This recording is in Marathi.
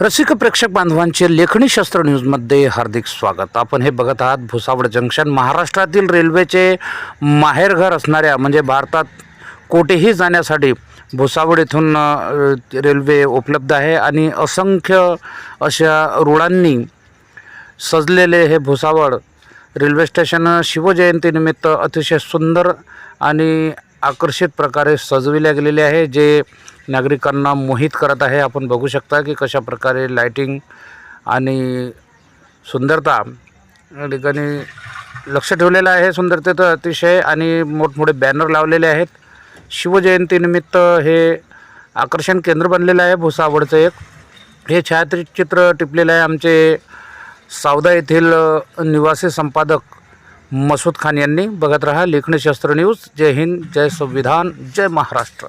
रसिक प्रेक्षक बांधवांचे लेखणी शस्त्र न्यूजमध्ये हार्दिक स्वागत. आपण हे बघत आहात भुसावळ जंक्शन. महाराष्ट्रातील रेल्वेचे माहेरघर असणाऱ्या म्हणजे भारतात कोठेही जाण्यासाठी भुसावळ येथून रेल्वे उपलब्ध आहे आणि असंख्य अशा रुळांनी सजलेले हे भुसावळ रेल्वे स्टेशन शिवजयंतीनिमित्त अतिशय सुंदर आणि आकर्षित प्रकारे सजविले गेलेले आहे जे नागरिकांना मोहित करत आहे. आपण बघू शकता की कशा प्रकारे लाईटिंग आणि सुंदरता या ठिकाणी लक्ष ठेवलेलं आहे सुंदरतेचं अतिशय आणि मोठमोठे बॅनर लावलेले आहेत. शिवजयंतीनिमित्त हे आकर्षण केंद्र बनलेलं आहे भुसावळचं एक. हे छायाचित्र टिपलेलं आहे आमचे सावदा येथील निवासी संपादक मसूद खान यांनी. बघत रहा लेखणी शस्त्र न्यूज. जय हिंद जय संविधान जय महाराष्ट्र.